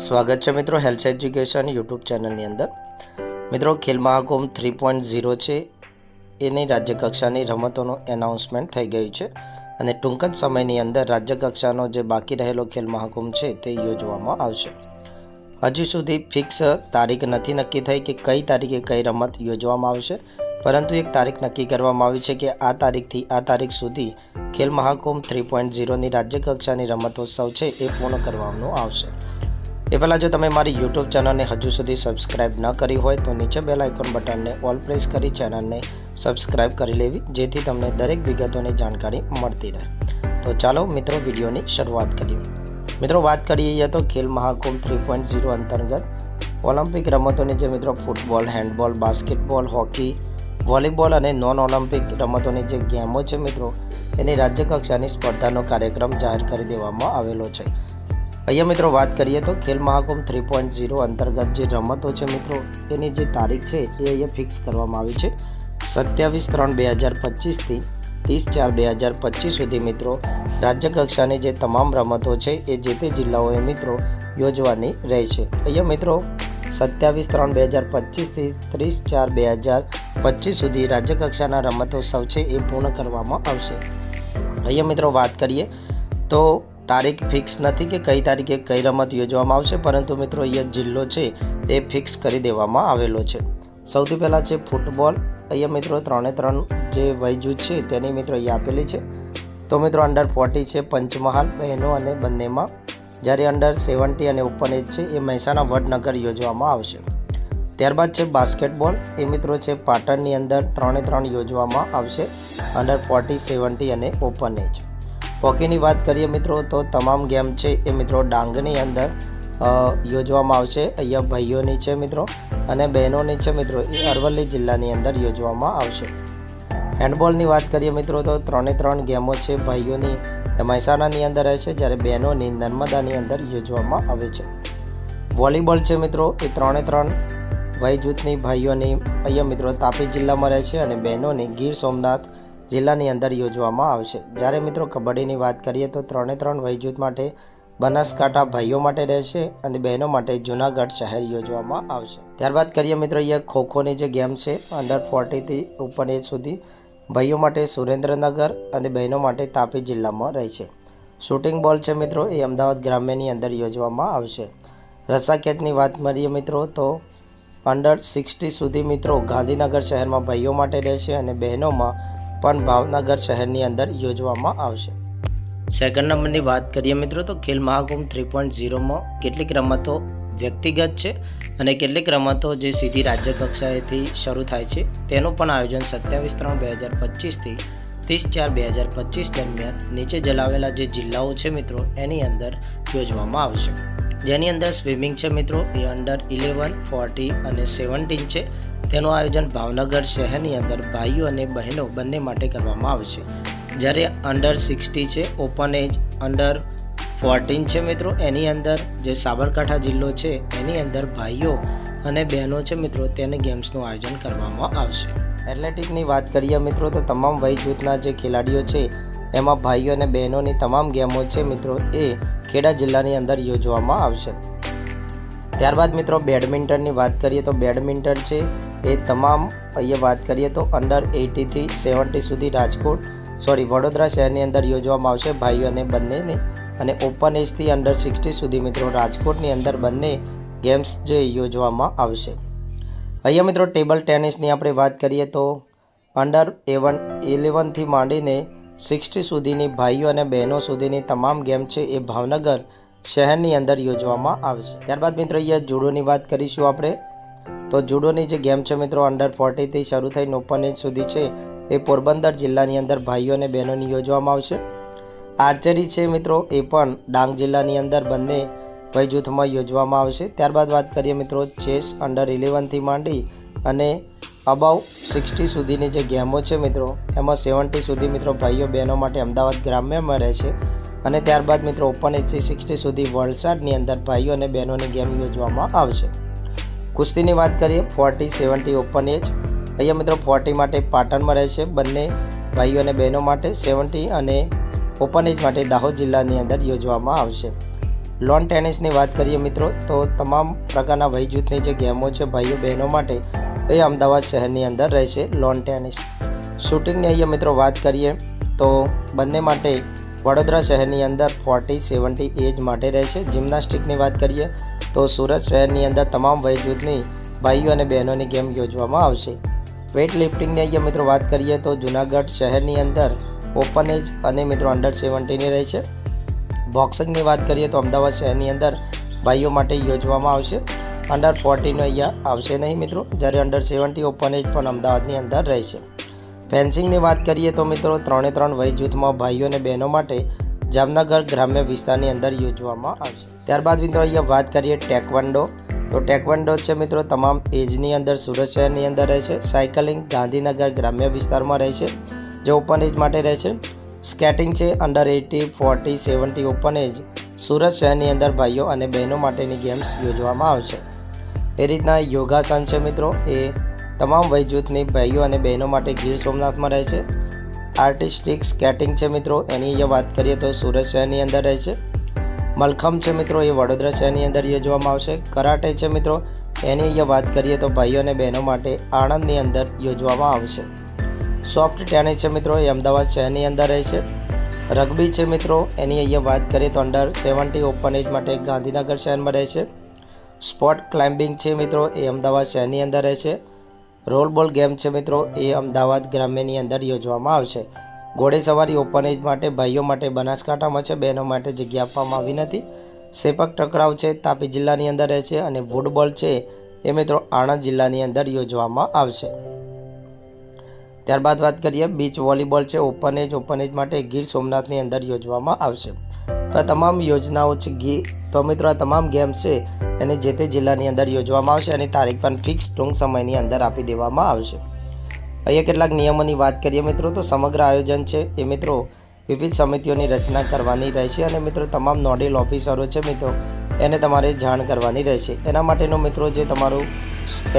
સ્વાગત છે મિત્રો હેલ્થ એજ્યુકેશન યુટ્યુબ ચેનલની અંદર. મિત્રો, Khel Mahakumbh three point zero છે. એની રાજ્યકક્ષાની રમતોનું એનાઉન્સમેન્ટ થઈ ગયું છે અને ટૂંક જ સમયની અંદર રાજ્યકક્ષાનો જે બાકી રહેલો ખેલ મહાકુંભ છે તે યોજવામાં આવશે. હજુ સુધી ફિક્સ તારીખ નથી નક્કી થઈ કે કઈ તારીખે કઈ રમત યોજવામાં આવશે, પરંતુ એક તારીખ નક્કી કરવામાં આવી છે કે આ તારીખથી આ તારીખ સુધી ખેલ મહાકુંભ થ્રી પોઈન્ટ ઝીરોની રાજ્યકક્ષાની રમતોત્સવ છે એ પૂર્ણ કરવામાં આવશે. એ પહેલાં જો તમે મારી યુટ્યુબ ચેનલને હજુ સુધી સબસ્ક્રાઇબ ન કરી હોય તો નીચે બેલ આઇકોન બટનને ઓલ પ્રેસ કરી ચેનલને સબસ્ક્રાઇબ કરી લેવી, જેથી તમને દરેક વિગતોની જાણકારી મળતી રહે. તો ચાલો મિત્રો વિડીયોની શરૂઆત કરીએ. મિત્રો વાત કરીએ તો Khel Mahakumbh three point zero અંતર્ગત. ઓલિમ્પિક રમતોની જે મિત્રો football handball basketball hockey volleyball અને નોન ઓલિમ્પિક રમતોની જે ગેમો છે મિત્રો, એની રાજ્યકક્ષાની સ્પર્ધાનો કાર્યક્રમ જાહેર કરી દેવામાં આવેલો છે. અહીંયા મિત્રો વાત કરીએ તો Khel Mahakumbh three point zero અંતર્ગત જે રમતો છે મિત્રો, એની જે તારીખ છે એ અહીંયા ફિક્સ કરવામાં આવી છે. સત્યાવીસ ત્રણ બે હજાર પચીસથી ત્રીસ ચાર બે હજાર પચીસ સુધી મિત્રો રાજ્યકક્ષાની જે તમામ રમતો છે એ જે તે જિલ્લાઓએ મિત્રો યોજવાની રહેશે. અહીંયા મિત્રો, સત્યાવીસ ત્રણ બે હજાર પચીસથી ત્રીસ ચાર બે હજાર પચીસ સુધી રાજ્યકક્ષાના રમતોત્સવ છે એ પૂર્ણ કરવામાં આવશે. અહીંયા મિત્રો વાત કરીએ તો તારીખ ફિક્સ નથી કે કઈ તારીખે કઈ રમત યોજવામાં આવશે, પરંતુ મિત્રો અહીંયા જિલ્લો છે એ ફિક્સ કરી દેવામાં આવેલો છે. સૌથી પહેલાં છે ફૂટબોલ. અહીંયા મિત્રો ત્રણે ત્રણ જે વયજૂથ છે તેની મિત્રો અહીંયા આપેલી છે. તો મિત્રો અંડર ફોર્ટી છે પંચમહાલ, બહેનો અને બંનેમાં. જ્યારે અંડર સેવન્ટી અને ઓપન એજ છે, એ મહેસાણા વડનગર યોજવામાં આવશે. ત્યારબાદ છે બાસ્કેટબોલ. એ મિત્રો છે પાટણની અંદર ત્રણે ત્રણ યોજવામાં આવશે અંડર ફોર્ટી સેવન્ટી અને ઓપન એજ હોકીની વાત કરીએ મિત્રો, તો તમામ ગેમ છે એ મિત્રો ડાંગની અંદર યોજવામાં આવશે. અહીંયા ભાઈઓની છે મિત્રો અને બહેનોની છે મિત્રો, એ અરવલ્લી જિલ્લાની અંદર યોજવામાં આવશે. હેન્ડબોલની વાત કરીએ મિત્રો, તો ત્રણે ત્રણ ગેમો છે ભાઈઓની મહેસાણાની અંદર રહે છે, જ્યારે બહેનોની નર્મદાની અંદર યોજવામાં આવે છે. વોલીબોલ છે મિત્રો, એ ત્રણે ત્રણ વય જૂથની ભાઈઓની અહીંયા મિત્રો તાપી જિલ્લામાં રહે છે અને બહેનોની ગીર સોમનાથ જિલ્લાની અંદર યોજવામાં આવશે. જ્યારે મિત્રો કબડ્ડીની વાત કરીએ તો ત્રણે ત્રણ વય જૂથ માટે બનાસકાંઠા ભાઈઓ માટે રહેશે અને બહેનો માટે જૂનાગઢ શહેર યોજવામાં આવશે. ત્યારબાદ કરીએ મિત્રો અહીંયા ખોખોની જે ગેમ છે અંડર ફોર્ટીથી ઉપર એજ સુધી ભાઈઓ માટે સુરેન્દ્રનગર અને બહેનો માટે તાપી જિલ્લામાં રહેશે. શૂટિંગ બોલ છે મિત્રો, એ અમદાવાદ ગ્રામ્યની અંદર યોજવામાં આવશે. રસાકેતની વાત કરીએ મિત્રો તો અંડર સિક્સટી સુધી મિત્રો ગાંધીનગર શહેરમાં ભાઈઓ માટે રહેશે અને બહેનોમાં પણ ભાવનગર શહેરની અંદર યોજવામાં આવશે. સેકન્ડ નંબરની વાત કરીએ મિત્રો તો ખેલ મહાકુંભ થ્રી પોઈન્ટ ઝીરોમાં કેટલીક રમતો વ્યક્તિગત છે અને કેટલીક રમતો જે સીધી રાજ્ય કક્ષાએથી શરૂ થાય છે તેનું પણ આયોજન સત્યાવીસ ત્રણ બે હજાર પચીસથી ત્રીસ ચાર બે હજાર પચીસ દરમિયાન નીચે જલાવેલા જે જિલ્લાઓ છે મિત્રો એની અંદર યોજવામાં આવશે. જેની અંદર સ્વિમિંગ છે મિત્રો, એ અંડર ઇલેવન ફોર્ટી અને સેવન્ટીન છે. તેનું આયોજન ભાવનગર શહેરની અંદર ભાઈઓ અને બહેનો બંને માટે કરવામાં આવશે જ્યારે અંડર સિક્સટી છે ઓપન એજ અંડર ફોર્ટીન છે મિત્રો, એની અંદર જે સાબરકાંઠા જિલ્લો છે, એની અંદર ભાઈઓ અને બહેનો છે મિત્રો, તેને ગેમ્સનું આયોજન કરવામાં આવશે. એથ્લેટિકની વાત કરીએ મિત્રો, તો તમામ વય જૂથના જે ખેલાડીઓ છે, એમાં ભાઈઓ અને બહેનોની તમામ ગેમો છે મિત્રો, એ ખેડા જિલ્લાની અંદર યોજવામાં આવશે. ત્યારબાદ મિત્રો બેડમિન્ટનની વાત કરીએ તો બેડમિન્ટન છે એ તમામ અહીંયા વાત કરીએ તો અંડર એટીથી સેવન્ટી સુધી રાજકોટ સોરી વડોદરા શહેરની અંદર યોજવામાં આવશે ભાઈઓ અને બંનેને. અને ઓપન એજથી અંડર સિક્સટી સુધી મિત્રો રાજકોટની અંદર બંને ગેમ્સ જે યોજવામાં આવશે. અહીંયા મિત્રો ટેબલ ટેનિસની આપણે વાત કરીએ તો અંડર એવન ઇલેવનથી માંડીને સિક્સટી સુધીની ભાઈઓ અને બહેનો સુધીની તમામ ગેમ છે એ ભાવનગર શહેરની અંદર યોજવામાં આવશે. ત્યારબાદ મિત્રો અહીંયા જુડોની વાત કરીશું આપણે. તો જુડોની જે ગેમ છે મિત્રો અંડર ફોર્ટીથી શરૂ થઈને ઓપન એજ સુધી છે, એ પોરબંદર જિલ્લાની અંદર ભાઈઓ અને બહેનોની યોજવામાં આવશે. આર્ચરી છે મિત્રો, એ પણ ડાંગ જિલ્લાની અંદર બંને ભાઈ જૂથમાં યોજવામાં આવશે. ત્યારબાદ વાત કરીએ મિત્રો, ચેસ અંડર ઇલેવનથી માંડી અને અબાઉ સિક્સટી સુધીની જે ગેમો છે મિત્રો, એમાં સેવન્ટી સુધી મિત્રો ભાઈઓ બહેનો માટે અમદાવાદ ગ્રામ્યમાં રહેશે અને ત્યારબાદ મિત્રો ઓપન એચસી સિક્સટી સુધી વલસાડની અંદર ભાઈઓ અને બહેનોની ગેમ યોજવામાં આવશે. કુસ્તીની વાત કરીએ ફોર્ટી સેવન્ટી ઓપન એજ અહીંયા મિત્રો ફોર્ટી માટે પાટણમાં રહેશે બંને ભાઈઓ અને બહેનો માટે સેવન્ટી અને ઓપન એજ માટે દાહોદ જિલ્લાની અંદર યોજવામાં આવશે. લોન ટેનિસની વાત કરીએ મિત્રો, તો તમામ પ્રકારના વય જૂથની જે ગેમો છે ભાઈઓ, બહેનો માટે એ અમદાવાદ શહેરની અંદર રહેશે લોન ટેનિસ શૂટિંગની અહીંયા મિત્રો વાત કરીએ, તો બંને માટે વડોદરા શહેરની અંદર ફોર્ટી સેવન્ટી એજ માટે રહેશે જિમ્નાસ્ટિકની વાત કરીએ તો સુરત શહેરની અંદર તમામ વયજૂથની ભાઈઓ અને બહેનોની ગેમ યોજવામાં આવશે. વેઇટ લિફ્ટિંગની અહીંયા મિત્રો વાત કરીએ તો જુનાગઢ શહેરની અંદર ઓપન એજ અને મિત્રો અંડર સેવન્ટીની રહે છે. બોક્સિંગની વાત કરીએ તો અમદાવાદ શહેરની અંદર ભાઈઓ માટે યોજવામાં આવશે. અંડર ફોર્ટીનો અહીંયા આવશે નહીં મિત્રો, જ્યારે અંડર સેવન્ટી ઓપન એજ પણ અમદાવાદની અંદર રહેશે ફેન્સિંગની વાત કરીએ તો મિત્રો ત્રણે ત્રણ વય જૂથમાં ભાઈઓ અને બહેનો માટે જામનગર ગ્રામ્ય વિસ્તારની અંદર યોજવામાં આવશે. ત્યારબાદ મિત્રો અહીંયા વાત કરીએ ટેકવન્ડો તો ટેકવન્ડો છે મિત્રો તમામ એજની અંદર, સુરત શહેરની અંદર રહે છે. સાયકલિંગ ગાંધીનગર ગ્રામ્ય વિસ્તારમાં રહે છે. જે ઓપન એજ માટે રહે છે. સ્કેટિંગ છે under eighty, forty, seventy open age. Surat શહેરની અંદર ભાઈઓ અને બહેનો માટેની ગેમ્સ યોજવામાં આવશે. એ રીતના યોગાસન છે મિત્રો. એ તમામ વય જૂથની ભાઈઓ અને બહેનો માટે ગીર સોમનાથમાં રહે છે. આર્ટિસ્ટિક સ્કેટિંગ છે મિત્રો, એની અહીંયા વાત કરીએ તો સુરત શહેરની અંદર રહે છે. મલખમ છે મિત્રો, એ વડોદરા શહેરની અંદર યોજવામાં આવશે. કરાટે છે મિત્રો, એની અહીંયા વાત કરીએ તો ભાઈઓ અને બહેનો માટે આણંદની અંદર યોજવામાં આવશે. સોફ્ટ ટેનિસ છે મિત્રો, એ અમદાવાદ શહેરની અંદર રહે છે. રગ્બી છે મિત્રો, એની અહીંયા વાત કરીએ તો અંડર સેવન્ટી ઓપન એજ માટે ગાંધીનગર શહેરમાં રહે છે. સ્પોર્ટ ક્લાઇમ્બિંગ છે મિત્રો, એ અમદાવાદ શહેરની અંદર રહે છે. રોલ બોલ ગેમ છે મિત્રો, એ અમદાવાદ ગ્રામ્યની અંદર યોજવામાં આવશે. ઘોડેસવારી ઓપન એજ માટે, ભાઈઓ માટે બનાસકાંઠામાં છે, બહેનો માટે જગ્યા આપવામાં આવી નથી. સેપક ટકરાવ છે, તાપી જિલ્લાની અંદર રહે છે અને ફૂટબોલ છે, એ મિત્રો આણંદ જિલ્લાની અંદર યોજવામાં આવશે. ત્યારબાદ વાત કરીએ, બીચ વોલીબોલ છે ઓપન એજ ઓપન એજ માટે ગીર સોમનાથની અંદર યોજવામાં આવશે. તો આ તમામ યોજનાઓ છે, ગી તો મિત્રો, આ તમામ ગેમ્સ છે એને જે તે જિલ્લાની અંદર યોજવામાં આવશે અને તારીખ પણ ફિક્સ ટૂંક સમયની અંદર આપી દેવામાં આવશે. અહીંયા કેટલાક નિયમોની વાત કરીએ મિત્રો, તો સમગ્ર આયોજન છે એ મિત્રો વિવિધ સમિતિઓની રચના કરવાની રહેશે અને મિત્રો, તમામ નોડેલ ઓફિસરો છે મિત્રો, એને તમારે જાણ કરવાની રહેશે. એના માટેનો મિત્રો, જે તમારું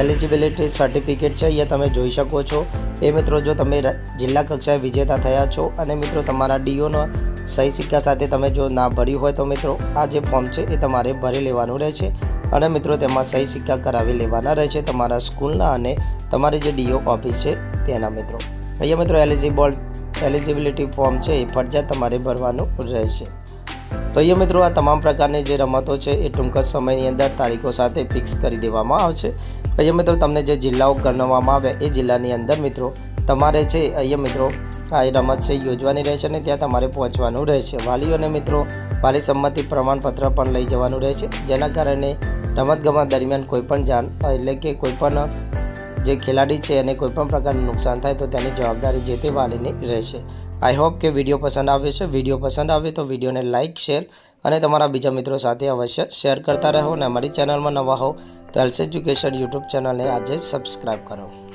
એલિજિબિલિટી સર્ટિફિકેટ છે, અહીંયા તમે જોઈ શકો છો. એ મિત્રો, જો તમે જિલ્લા કક્ષાએ વિજેતા થયા છો અને મિત્રો, તમારા ડીઓનો સહી સિક્કા સાથે તમે જો ના ભર્યું હોય તો મિત્રો, આ જે ફોર્મ છે એ તમારે ભરી લેવાનું રહેશે. અને મિત્રો, તેમાં સહી સિક્કા કરાવી લેવાના રહેશે તમારા સ્કૂલના અને તમારી જે ડીઓ ઓફિસ છે તેના મિત્રો. અહીંયા મિત્રો એલિજિબલ એલિજિબિલિટી ફોર્મ છે એ ફરજિયાત તમારે ભરવાનું રહેશે. તો અહીંયા મિત્રો, આ તમામ પ્રકારની જે રમતો છે એ ટૂંક જ સમયની અંદર તારીખો સાથે ફિક્સ કરી દેવામાં આવશે. અહીંયા મિત્રો, તમને જે જિલ્લાઓ ગણવામાં આવે એ જિલ્લાની અંદર મિત્રો, તમારે છે અહીંયા મિત્રો આ રમત છે, યોજવાની રહેશે અને ત્યાં તમારે પહોંચવાનું રહેશે. વાલીઓને મિત્રો વાલી સંમતિ પ્રમાણપત્ર પણ લઈ જવાનું રહેશે, જેના કારણે રમતગમત દરમિયાન કોઈપણ જાન, એટલે કે કોઈપણ જે ખેલાડી છે એને કોઈપણ પ્રકારનું નુકસાન થાય તો તેની જવાબદારી જે તે વાલીની રહેશે. આઈ હોપ કે વીડિયો પસંદ આવે છે વીડિયો પસંદ આવે તો વિડીયોને લાઇક શેર અને તમારા બીજા મિત્રો સાથે અવશ્ય શેર કરતા રહો અને અમારી ચેનલમાં નવા હો તો હેલ્થ એજ્યુકેશન યુટ્યુબ ચેનલને આજે સબસ્ક્રાઈબ કરો.